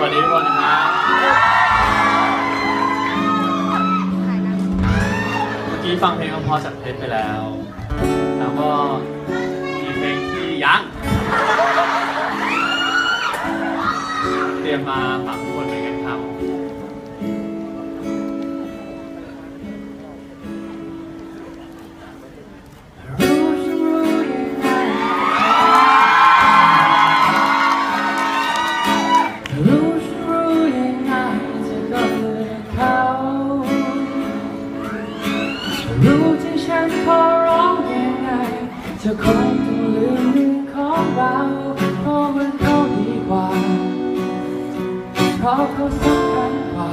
สวัสดีทุกคนนะครับเมื่อกี้ฟังเพลงเพอจากเพชรไปแล้ว แล้วก็มีเพลงที่ยัง เตรียมมาฝากทุกคนเหมือนกันครับรู้ เธอคงต้องลืมเรื่องของเราเพราะมันเขาดีกว่า เพราะเขาสำคัญกว่า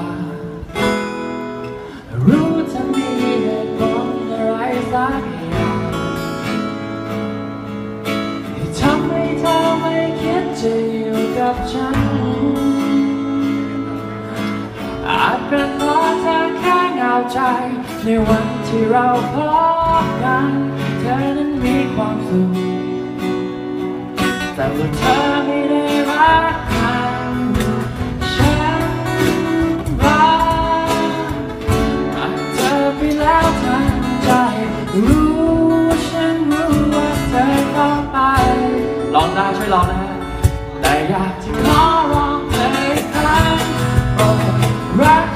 รู้จะมีเหตุผลอะไรสักอย่างที่ทำให้เธอไม่คิดจะอยู่กับฉัน อาจเป็นเพราะเธอแค่เหงาใจ ในวันที่เราพบกันเธอ แต่ว่าเธอไม่ได้รักกันฉันรักรักเธอไปแล้วทั้งใจ รู้ฉันรู้ว่าเธอต้องไปลองได้ช่วยลองนะฮะแต่อยากจะขอร้องเธออีกครั้งโปรดรัก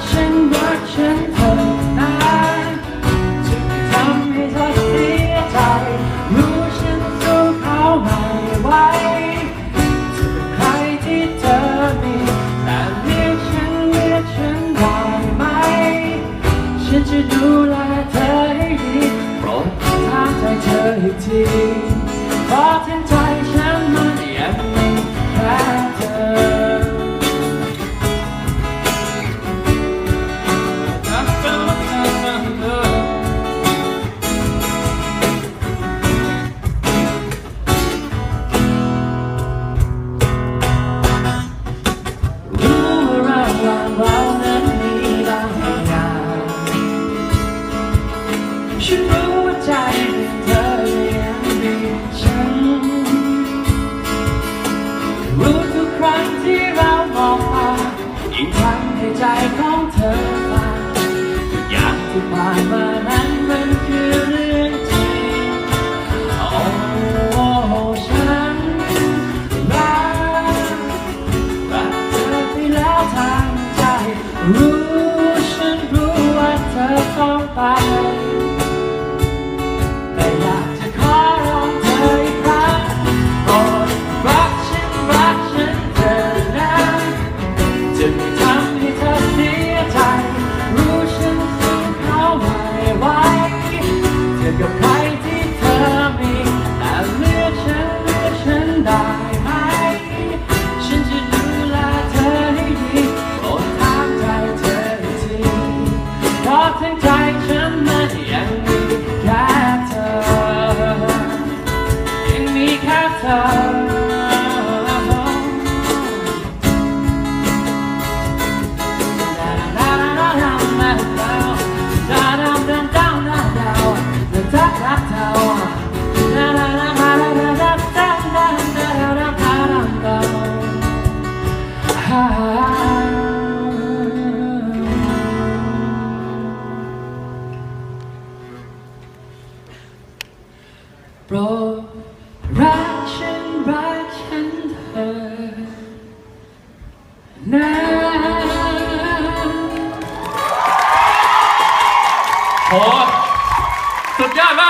เพร ที่ผ่านมานั้นมันคือเรื่องจริงโอ้ฉันรักรักเธอไปแล้วทางใจ รู้ฉันรู้ว่าเธอต้องไป โปรดรักฉันรักฉันเธอนะโหสุดยอดมาก